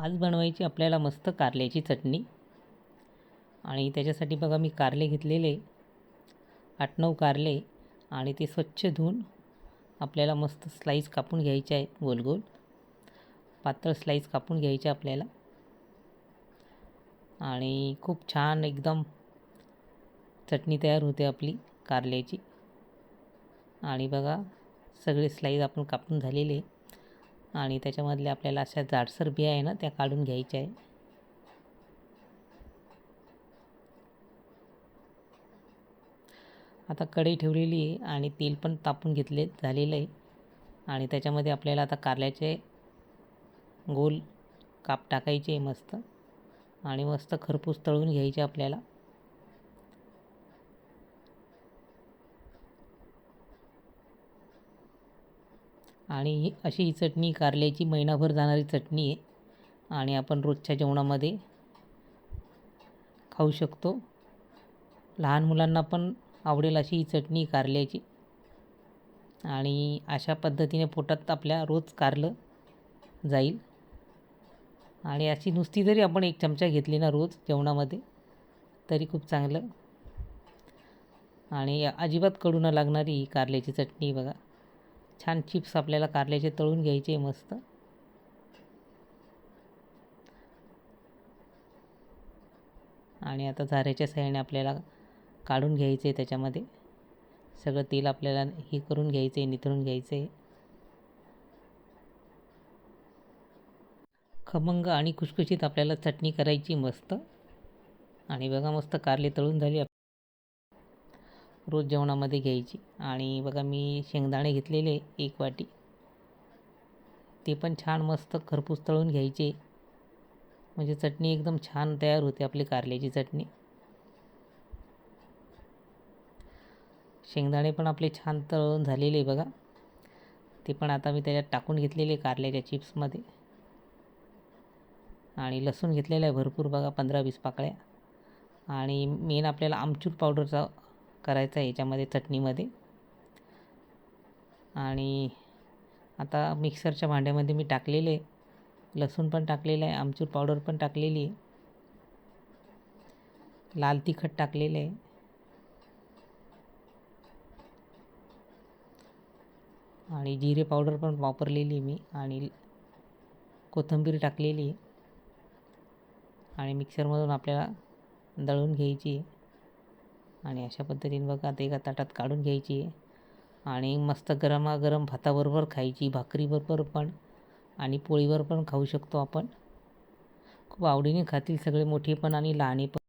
आज बनवायची आपल्याला मस्त कारल्याची चटणी. आणि त्याच्यासाठी बघा मी कारले घेतलेले. आठ नऊ कारले. आणि ते स्वच्छ धुवून आपल्याला मस्त स्लाईस कापून घ्यायचे आहे गोल गोल पातळ स्लाईस कापून घ्यायचे आपल्याला. आणि खूप छान एकदम चटणी तयार होते आपली कारल्याची. आणि बघा सगळे स्लाईज आपण कापून झालेले. आणि त्याच्यामधल्या आपल्याला अशा जाडसर बिया आहे ना त्या काढून घ्यायच्या आहे. आता कढई ठेवलेली आहे आणि तेल पण तापून घेतले झालेलं आहे. आणि त्याच्यामध्ये आपल्याला आता कारल्याचे गोल काप टाकायचे आहे मस्त. आणि मस्त खरपूस तळून घ्यायचे आपल्याला. आणि ही अशी ही चटणी कारल्याची महिनाभर जाणारी चटणी आहे. आणि आपण रोजच्या जेवणामध्ये खाऊ शकतो. लहान मुलांना पण आवडेल अशी ही चटणी कारल्याची. आणि अशा पद्धतीने पोटात आपल्या रोज कारलं जाईल. आणि अशी नुसती जरी आपण एक चमचा घेतली ना रोज जेवणामध्ये तरी खूप चांगलं. आणि अजिबात कडू न लागणारी ही कारल्याची चटणी बघा. छान चिप्स आपल्याला कारल्याचे तळून घ्यायचे मस्त. आणि आता झाऱ्याच्या साह्याने आपल्याला काढून घ्यायचे त्याच्यामध्ये. सगळं तेल आपल्याला हे करून घ्यायचे निथळून घ्यायचे खमंग आणि खुशखुशीत आपल्याला चटणी करायची मस्त. आणि बघा मस्त कारले तळून झाली. रोज जेवणामध्ये घ्यायची. आणि बघा मी शेंगदाणे घेतलेले एक वाटी. ते पण छान मस्त खरपूस तळून घ्यायचे. म्हणजे चटणी एकदम छान तयार होते आपली कारल्याची चटणी. शेंगदाणे पण आपले छान तळून झालेले बघा. ते पण आता मी त्याच्यात टाकून घेतलेले कारल्याच्या चिप्समध्ये. आणि लसूण घेतलेलं आहे भरपूर बघा पंधरा वीस पाकळ्या. आणि मेन आपल्याला आमचूर पावडरचा करायचा आहे याच्यामध्ये चटणीमध्ये. आणि आता मिक्सरच्या भांड्यामध्ये मी टाकलेले लसूण पण टाकलेलं आहे आमचूर पावडर पण टाकलेली आहे. लाल तिखट टाकलेलं आहे. आणि जिरे पावडर पण वापरलेली मी. आणि कोथिंबीर टाकलेली आहे. आणि मिक्सरमधून आपल्याला दळून घ्यायची आणि अशा पद्धतीने बघा ते एका ताटात काढून घ्यायची आणि मस्त गरमागरम भाताबरोबर खायची भाकरीबरोबर पण आणि पोळीवर पण खाऊ शकतो आपण. खूप आवडीने खातील सगळे मोठे पण आणि लहाने पण